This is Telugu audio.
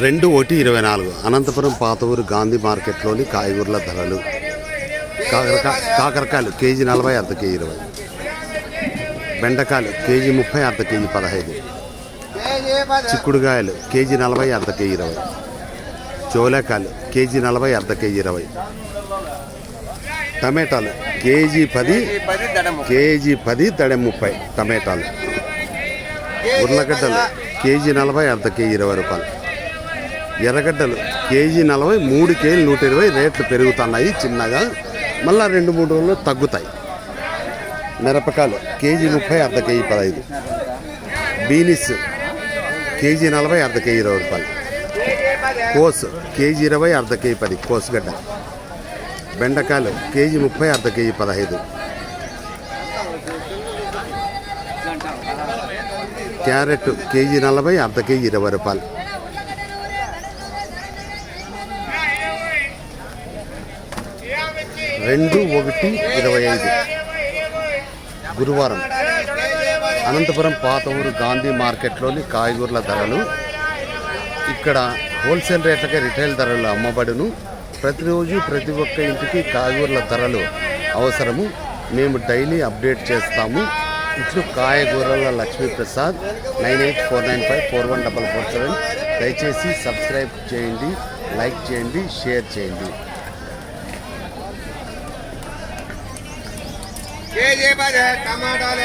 రెండు ఒకటి ఇరవై నాలుగు. అనంతపురం పాత ఊరు గాంధీ మార్కెట్లోని కాయగూరల ధరలు. కాకరకా కాకరకాయలు కేజీ నలభై అర్ధ కేజీ ఇరవై. బెండకాయలు కేజీ ముప్పై అర్ధ కేజీ పదహైదు. చిక్కుడుకాయలు కేజీ నలభై అర్ధ కేజీ ఇరవై. చోలేకాయలు కేజీ నలభై అర్ధ కేజీ ఇరవై. టమాటాలు కేజీ పది కేజీ పది దడ ముప్పై టమాటాలు. ఉర్లగడ్డలు కేజీ నలభై అర్ధ కేజీ ఇరవై రూపాయలు. ఎర్రగడ్డలు. కేజీ నలభై మూడు కేజీలు నూట ఇరవై. రేట్లు పెరుగుతున్నాయి చిన్నగా. మళ్ళా రెండు మూడు రోజులు తగ్గుతాయి. మిరపకాయలు కేజీ ముప్పై అర్ధ కేజీ పదహైదు. బీనిస్ కేజీ నలభై అర్ధ కేజీ ఇరవై రూపాయలు. కోసు కేజీ ఇరవై అర్ధ కేజీ పది. కోసుగడ్డ బెండకాయలు కేజీ ముప్పై అర్ధ కేజీ పదహైదు. క్యారెట్ కేజీ నలభై అర్ధ కేజీ ఇరవై రూపాయలు. రెండు ఒకటి ఇరవై ఐదు. గురువారం అనంతపురం పాత ఊరు గాంధీ మార్కెట్లోని కాయగూరల ధరలు. ఇక్కడ హోల్సేల్ రేట్లకే రిటైల్ ధరలు అమ్మబడును. ప్రతిరోజు ప్రతి ఒక్క ఇంటికి కాయగూరల ధరలు అవసరము. మేము డైలీ అప్డేట్ చేస్తాము. ఇట్లు కాయగూరల Lakshmiprasad nine eight four nine five four one double four seven. దయచేసి సబ్స్క్రైబ్ చేయండి లైక్ చేయండి షేర్ చేయండి. కేజీ పది టమాటాలు